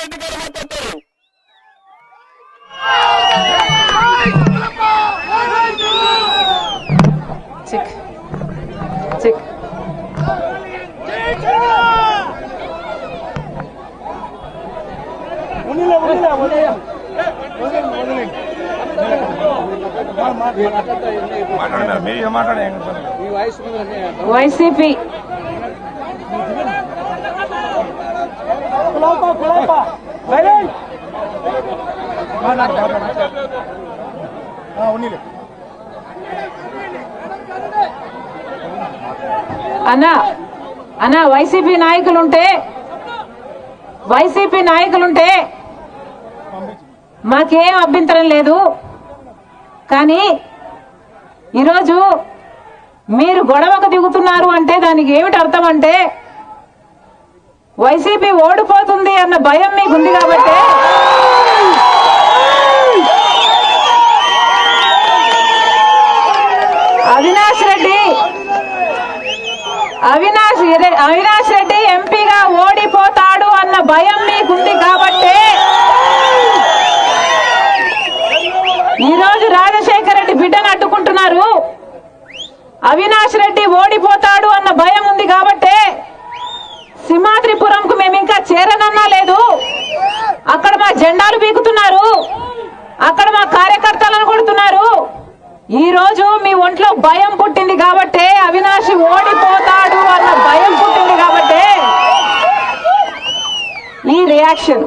రెడ్డి గారు మాట్లాడతారు. చెక్. అన్న అన్న వైసీపీ నాయకులుంటే వైసీపీ నాయకులుంటే మాకేం అభ్యంతరం లేదు. కానీ ఈరోజు మీరు గొడవకు దిగుతున్నారు అంటే దానికి ఏమిటి అర్థం అంటే వైసీపీ ఓడిపోతుంది అన్న భయం మీకుంది కాబట్టి. అవినాష్ రెడ్డి అవినాష్ అవినాష్ రెడ్డి ఎంపీగా ఓడిపోతాడు అన్న భయం మీకుంది కాబట్టి ఈరోజు రాజశేఖర రెడ్డి బిడ్డను అడ్డుకుంటున్నారు అవినాష్ రెడ్డి ఓడిపోతాడు అన్న భయం ఉంది కాబట్టి సింహాద్రిపురంకు మేము ఇంకా చేరనన్నా లేదు అక్కడ పట్టాలు పీకుతున్నారు అక్కడ మా కార్యకర్తలను కొడుతున్నారు. ఈ రోజు మీ ఒంట్లో భయం పుట్టింది కాబట్టి అవినాష్ ఓడిపోతాడు అన్న భయం పుట్టింది కాబట్టి ఈ రియాక్షన్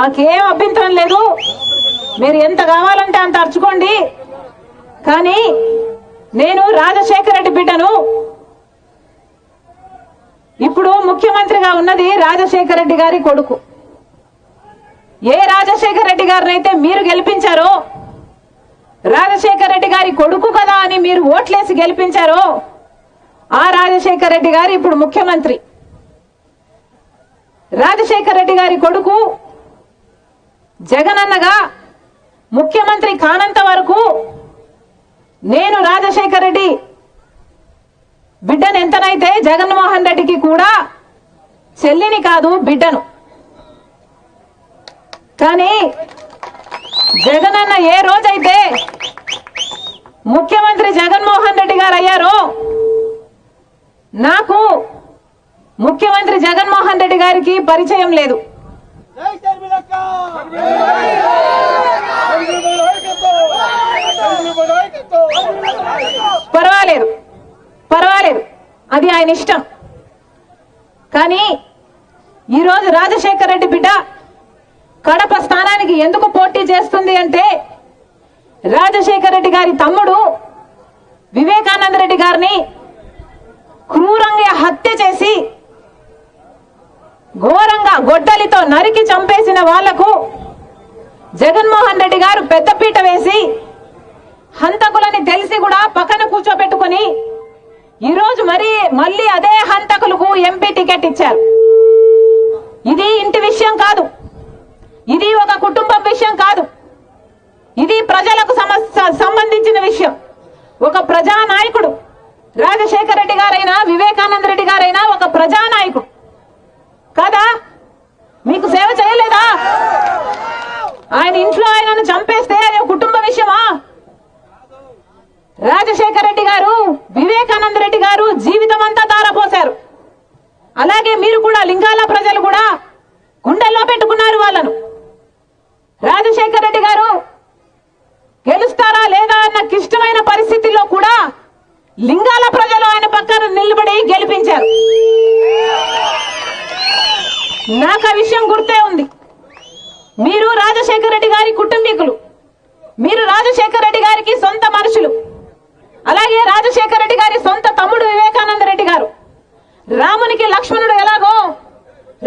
మాకేం అభ్యంతరం లేదు. మీరు ఎంత కావాలంటే అంత అర్చుకోండి. కానీ నేను రాజశేఖర రెడ్డి బిడ్డను. ఇప్పుడు ముఖ్యమంత్రిగా ఉన్నది రాజశేఖర రెడ్డి గారి కొడుకు. ఏ రాజశేఖర రెడ్డి గారిని అయితే మీరు గెలిపించారో రాజశేఖర రెడ్డి గారి కొడుకు కదా అని మీరు ఓట్లేసి గెలిపించారో ఆ రాజశేఖర రెడ్డి గారు ఇప్పుడు ముఖ్యమంత్రి. రాజశేఖర రెడ్డి గారి కొడుకు జగనన్నగా ముఖ్యమంత్రి కానంత వరకు నేను రాజశేఖర రెడ్డి బిడ్డను ఎంతనైతే జగన్మోహన్ రెడ్డికి కూడా చెల్లిని కాదు బిడ్డను. కానీ జగనన్న ఏ రోజైతే ముఖ్యమంత్రి జగన్మోహన్ రెడ్డి గారు అయ్యారో నాకు ముఖ్యమంత్రి జగన్మోహన్ రెడ్డి గారికి పరిచయం లేదు. పర్వాలేదు పర్వాలేదు అది ఆయన ఇష్టం. కానీ ఈరోజు రాజశేఖర రెడ్డి బిడ్డ కడప స్థానానికి ఎందుకు పోటీ చేస్తుంది అంటే రాజశేఖర రెడ్డి గారి తమ్ముడు వివేకానంద రెడ్డి గారిని క్రూరంగా హత్య చేసి ఘోరంగా గొడ్డలితో నరికి చంపేసిన వాళ్ళకు జగన్మోహన్ రెడ్డి గారు పెద్దపీట వేసి హంతకులని తెలిసి కూడా పక్కన కూర్చోబెట్టుకుని ఈరోజు మరి మళ్ళీ అదే హంతకులకు ఎంపీ టికెట్ ఇచ్చారు. ఇది ఇంటి విషయం కాదు. ఇది ఒక కుటుంబం విషయం కాదు. ఇది ప్రజలకు సంబంధించిన విషయం. ఒక ప్రజానాయకుడు రాజశేఖర రెడ్డి గారైనా వివేకానంద రెడ్డి గారైనా ఒక ప్రజానాయకుడు. కదా? మీకు సేవ చేయలేదా? ఆయన ఇంట్లో ఆయనను చంపేస్తే అది ఒక కుటుంబ విషయమా? రాజశేఖర రెడ్డి గారు వివేకానంద రెడ్డి గారు జీవితం అంతా తారపోశారు. అలాగే మీరు కూడా లింగాల ప్రజలు కూడా గుండెల్లో పెట్టుకున్నారు వాళ్ళను. రాజశేఖర రెడ్డి గారు గెలుస్తారా లేదా అన్న క్లిష్టమైన పరిస్థితిలో కూడా లింగాల ప్రజలు ఆయన పక్కన నిలబడి గెలిపించారు. నాకు ఆ విషయం గుర్తే ఉంది. మీరు రాజశేఖర రెడ్డి గారి కుటుంబీకులు. మీరు రాజశేఖర రెడ్డి గారికి సొంత మనుషులు. అలాగే రాజశేఖర రెడ్డి గారి సొంత తమ్ముడు వివేకానంద రెడ్డి గారు. రామునికి లక్ష్మణుడు ఎలాగో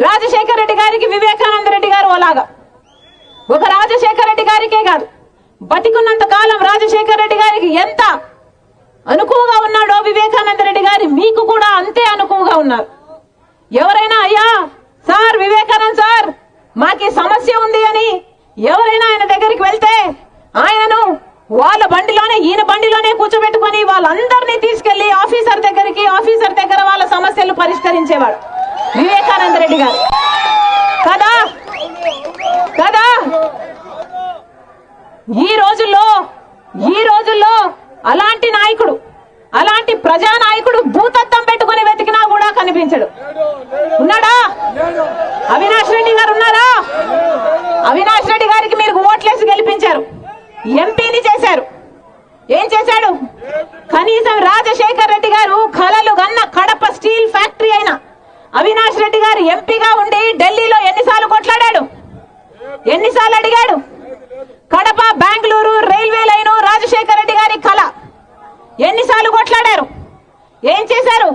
రాజశేఖర రెడ్డి గారికి వివేకానంద రెడ్డి గారు అలాగా. ఒక రాజశేఖర రెడ్డి గారికే కాదు. బతికున్నంత కాలం రాజశేఖర రెడ్డి గారికి ఎంత అనుకువగా ఉన్నాడో వివేకానంద రెడ్డి గారి మీకు కూడా అంతే అనుకువగా ఉన్నారు. ఎవరైనా అయ్యా సార్ వివేకానంద్ సార్ మాకి సమస్య ఉంది అని ఎవరైనా ఆయన దగ్గరికి వెళ్తే ఆయనను వాళ్ళ బండిలోనే ఈయన బండిలోనే కూర్చోబెట్టుకొని వాళ్ళందరినీ తీసుకెళ్ళి ఆఫీసర్ దగ్గరికి ఆఫీసర్ దగ్గర వాళ్ళ సమస్యలు పరిష్కరించేవాడు వివేకానంద రెడ్డి గారు. కదా? ఈ రోజుల్లో ఈ రోజుల్లో అలాంటి నాయకుడు అలాంటి ప్రజా నాయకుడు భూతత్వం పెట్టుకుని వెతికినా కూడా కనిపించడు. ఉన్నాడా? అవినాష్ రెడ్డి గారు ఉన్నారా? అవినాష్ రెడ్డి గారికి మీరు ఓట్లేసి గెలిపించారు. ఎంపీని చేశారు. ఏం చేశాడు? కనీసం రాజశేఖర్ రెడ్డి గారు కలలు గన్న కడప స్టీల్ ఫ్యాక్టరీ అయిన అవినాష్ రెడ్డి గారు ఎంపీగా ఉండి ఢిల్లీలో ఎన్ని కొట్లాడాడు ఎన్నిసార్లు అడిగాడు కడప బెంగళూరు రైల్వే లైను రాజశేఖర్ రెడ్డి గారి కళ ఎన్నిసార్లు కొట్లాడారు ఏం చేశారు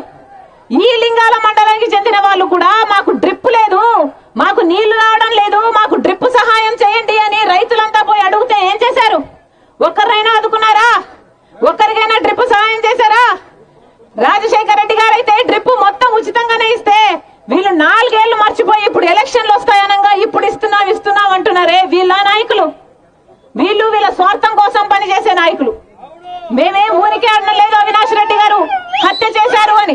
ఈ లింగాల మండలానికి చెందిన వాళ్ళు కూడా మాకు డ్రిప్ లేదు మాకు నీళ్ళు రావడం లేదు మాకు డ్రిప్ సహాయం చేయండి అని రైతులంతా పోయి అడిగితే ఏం చేశారు ఒక్కరైనా ఆదుకున్నారా ఒక్కరికైనా డ్రిప్ సహాయం చేశారా రాజశేఖర రెడ్డి గారు అయితే డ్రిప్ మొత్తం ఉచితంగానే ఇస్తే వీళ్ళు నాలుగేళ్ళు మర్చిపోయి ఇప్పుడు ఎలక్షన్లు వస్తాయనగా ఇప్పుడు ఇస్తున్నాం ఇస్తున్నాం వీళ్ళ నాయకులు. వీళ్ళు వీళ్ళ స్వార్థం కోసం పనిచేసే నాయకులు మేమేం ఊరికే అనలేదు అవినాష్ రెడ్డి గారు హత్య చేశారు అని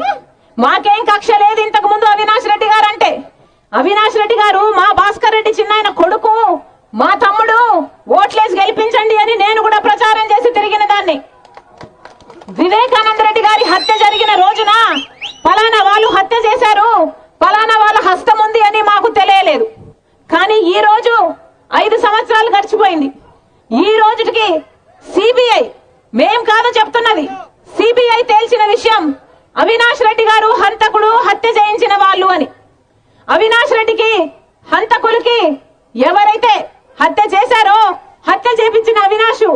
మాకేం కక్ష లేదు ఇంతకు ముందు అవినాష్ రెడ్డి గారు అంటే అవినాష్ రెడ్డి గారు మా భాస్కర్ రెడ్డి చిన్నాయన కొడుకు మా తమ్ముడు ఓట్లేసి గెలిపించండి అని నేను కూడా ప్రచారం చేసి తిరిగిన దాన్ని వివేకానంద రెడ్డి గారి హత్య జరిగిన రోజున పలానా వాళ్ళు హత్య చేశారు పలానా వాళ్ళ హస్తం ఉంది అని మాకు తెలియలేదు కానీ ఈ రోజు ఐదు సంవత్సరాలు గడిచిపోయింది ఈ రోజుకి సిబిఐ మేం కాదు చెప్తున్నది సిబిఐ తేల్చిన విషయం అవినాష్ రెడ్డి గారు హంతకుడు హత్య చేయించిన వాళ్ళు అని అవినాష్ రెడ్డికి హంతకులకి ఎవరైతే హత్య చేశారో హత్య చేపించిన అవినాష్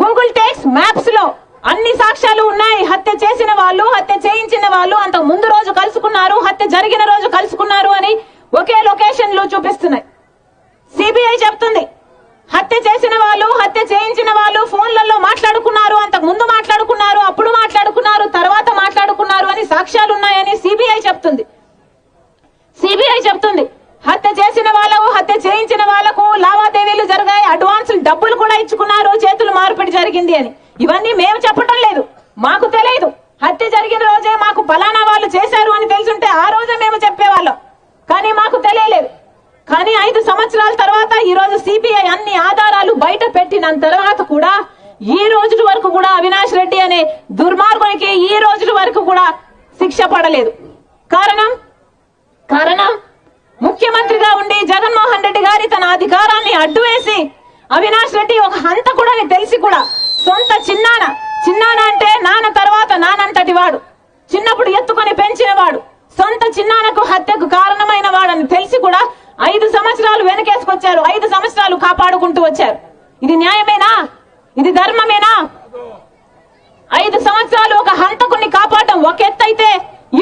గూగుల్ టేక్స్ మ్యాప్స్లో అన్ని సాక్ష్యాలు ఉన్నాయి. హత్య చేసిన వాళ్ళు హత్య చేయించిన వాళ్ళు అంత ముందు రోజు కలుసుకున్నారు హత్య జరిగిన రోజు కలుసుకున్నారు అని ఒకే లొకేషన్లో చూపిస్తున్నాయి. సిబిఐ చెప్తుంది. హత్య చేసిన వాళ్ళు హత్య చేయించిన వాళ్ళు ఫోన్లలో మాట్లాడుకున్నారు అంతకు ముందు మాట్లాడుకున్నారు అప్పుడు మాట్లాడుకున్నారు తర్వాత మాట్లాడుకున్నారు అని సాక్ష్యాలు ఉన్నాయని సిబిఐ చెప్తుంది సిబిఐ చెప్తుంది హత్య చేసిన వాళ్ళకు హత్య చేయించిన వాళ్ళకు లావాదేవీలు జరిగాయి అడ్వాన్స్ డబ్బులు కూడా ఇచ్చుకున్నారు చేతులు మార్పిడి జరిగింది అని. ఇవన్నీ మేము చెప్పటం లేదు. మాకు తెలియదు. హత్య జరిగిన రోజే మాకు ఫలానా వాళ్ళు చేశారు అని తెలుసుంటే ఆ రోజే మేము చెప్పేవాళ్ళం. కానీ మాకు తెలియలేదు. కానీ ఐదు సంవత్సరాల తర్వాత ఈ రోజు సిబిఐ అన్ని ఆధారాలు బయట పెట్టిన తర్వాత కూడా ఈ రోజు వరకు కూడా అవినాష్ రెడ్డి అనే దుర్మార్గునికి ఈ రోజు వరకు కూడా శిక్ష పడలేదు. కారణం? కారణం? ముఖ్యమంత్రిగా ఉండి జగన్మోహన్ రెడ్డి గారి తన అధికారాన్ని అడ్డు వేసి అవినాష్ రెడ్డి ఒక హంతకుడని తెలిసి కూడా సొంత చిన్నాన చిన్నాన అంటే నాన్న తర్వాత నానంతటి వాడు. చిన్నప్పుడు ఎత్తుకొని పెంచిన వాడు సొంత చిన్నానకు హత్యకు కారణమైన వాడని తెలిసి కూడా ఐదు సంవత్సరాలు వెనకేసుకొచ్చారు. ఐదు సంవత్సరాలు కాపాడుకుంటూ వచ్చారు. ఇది న్యాయమేనా? ఇది ధర్మమేనా? ఐదు సంవత్సరాలు ఒక హంతకుని కాపాడడం ఒక ఎత్తైతే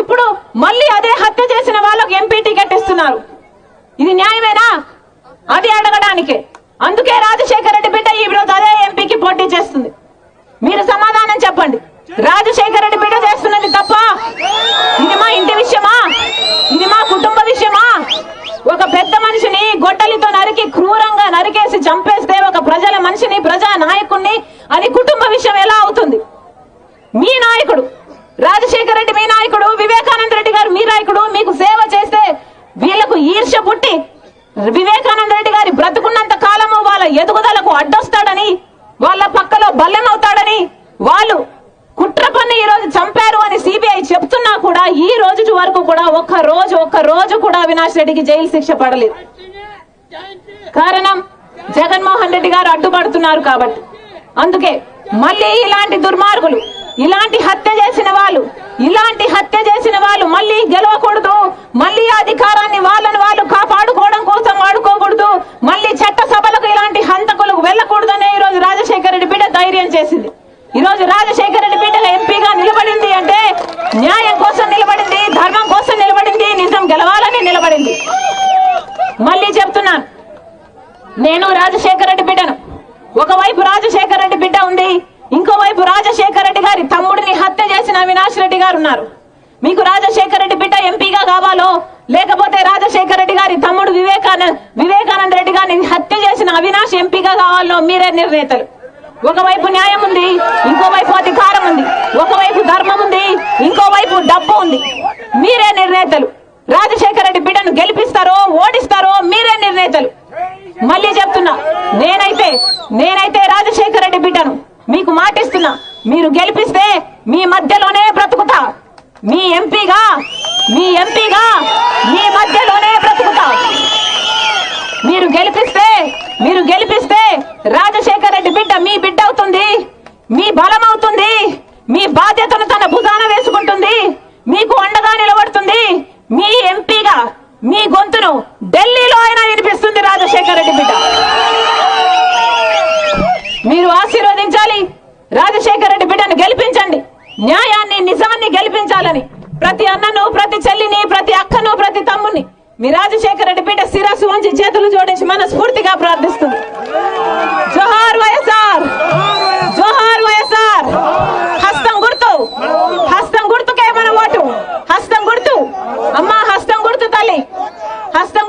ఇప్పుడు మళ్ళీ అదే హత్య చేసిన వాళ్ళకు ఎంపీ టికెట్ ఇస్తున్నారు. ఇది న్యాయమేనా? అది అడగడానికి. అందుకే రాజశేఖర రెడ్డి బిడ్డ ఈ రోజు అదే ఎంపీకి పోటీ చేస్తుంది. మీరు సమాధానం చెప్పండి. రాజశేఖర రెడ్డి బిడ్డ చేస్తున్నది తప్ప. ఇది మా ఇంటి విషయమా? ఇది మా కుటుంబ విషయమా ఒక పెద్ద మనిషిని గొడ్డలితో నరికి క్రూరంగా నరికేసి చంపేస్తే ఒక ప్రజల మనిషిని ప్రజా నాయకుణ్ణి అది కుటుంబ విషయం ఎలా అవుతుంది మీ నాయకుడు రాజశేఖర రెడ్డి మీ నాయకుడు వివేకానంద రెడ్డి గారు మీ నాయకుడు మీకు సేవ చేస్తే వీళ్ళకు ఈర్ష్య పుట్టి వివేకానంద రెడ్డి గారి బ్రతుకున్నంత కాలము వాళ్ళ ఎదుగుదలకు అడ్డొస్తాడని వాళ్ళ పక్కలో బల్లెం అవుతాడని వాళ్ళు కుట్ర పన్ను ఈ రోజు చంపారు అని సిబిఐ చెప్తున్నా కూడా ఈ రోజు వరకు కూడా ఒక్క రోజు ఒక్క రోజు కూడా అవినాష్ రెడ్డికి జైలు శిక్ష పడలేదు. కారణం జగన్మోహన్ రెడ్డి గారు అడ్డుపడుతున్నారు కాబట్టి. అందుకే మళ్ళీ ఇలాంటి దుర్మార్గులు ఇలాంటి హత్య చేసిన వాళ్ళు ఇలాంటి హత్య చేసిన వాళ్ళు మళ్ళీ గెలవకూడదు. మళ్ళీ అధికారాన్ని వాళ్ళని వాళ్ళు కాపాడుకోవడం కోసం వాడుకోకూడదు. మళ్ళీ చట్ట సభలకు ఇలాంటి హంతకులకు వెళ్ళకూడదనే ఈ రోజు రాజశేఖర రెడ్డి బిడ్డ ధైర్యం చేసింది ఈ రోజు రాజశేఖర రెడ్డి బిడ్డ ఎంపీగా నిలబడింది అంటే న్యాయం కోసం నిలబడింది ధర్మం కోసం నిలబడింది నిజం గెలవాలని నిలబడింది మళ్ళీ చెప్తున్నాను నేను రాజశేఖర రెడ్డి బిడ్డను ఒకవైపు రాజశేఖర రెడ్డి బిడ్డ ఉంది ఇంకోవైపు రాజశేఖర రెడ్డి గారి తమ్ముడిని హత్య చేసిన అవినాష్ ఉన్నారు మీకు రాజశేఖర రెడ్డి బిడ్డ ఎంపీగా కావాలో లేకపోతే రాజశేఖర రెడ్డి గారి తమ్ముడు వివేకానంద వివేకానంద రెడ్డి గారిని హత్య చేసిన అవినాష్ ఎంపీగా కావాలో మీరే నిర్ణేతలు. ఒకవైపు న్యాయం ఉంది ఇంకోవైపు అధికారం ఉంది. ఒకవైపు ధర్మం ఉంది ఇంకోవైపు డబ్బు ఉంది. మీరే నిర్ణేతలు. రాజశేఖర రెడ్డి బిడ్డను గెలిపిస్తారో ఓడిస్తారో మీరే నిర్ణేతలు. మళ్ళీ చెప్తున్నా నేనైతే నేనైతే రాజశేఖర రెడ్డి బిడ్డను మీకు మాటిస్తున్నా. మీరు గెలిపిస్తే మీ మధ్యలోనే బ్రతుకుతా మీ ఎంపీగా మీ ఎంపీగా మీ మధ్యలోనే బ్రతుకుతా మీరు గెలిపిస్తే మీరు గెలిపిస్తే రాజశేఖర రెడ్డి బిడ్డ మీ బిడ్డ అవుతుంది మీ బలం అవుతుంది మీ బాధ్యతను తన భుజాన వేసుకుంటుంది మీకు అండగా నిలబడుతుంది మీ ఎంపీగా మీ గొంతును ఢిల్లీలో అయినా వినిపిస్తుంది రాజశేఖర రెడ్డి బిడ్డ ఆశీర్వదించాలి. రాజశేఖర రెడ్డి బిడ్డను గెలిపించండి. న్యాయాన్ని నిజాన్ని గెలిపించాలని ప్రతి అన్నను ప్రతి చెల్లిని ప్రతి అక్కను ప్రతి తమ్ముని మీ రాజశేఖర రెడ్డి బిడ్డ శిరస్సు వంచి చేతులు జోడించి మనస్ఫూర్తిగా ప్రార్థిస్తుంది. జోహార్ వైఎస్ఆర్. జోహార్ వైఎస్ఆర్. హస్తం గుర్తు. హస్తం గుర్తుకే మన ఓటు. హస్తం గుర్తు. అమ్మా హస్తం గుర్తు తల్లి. హస్తం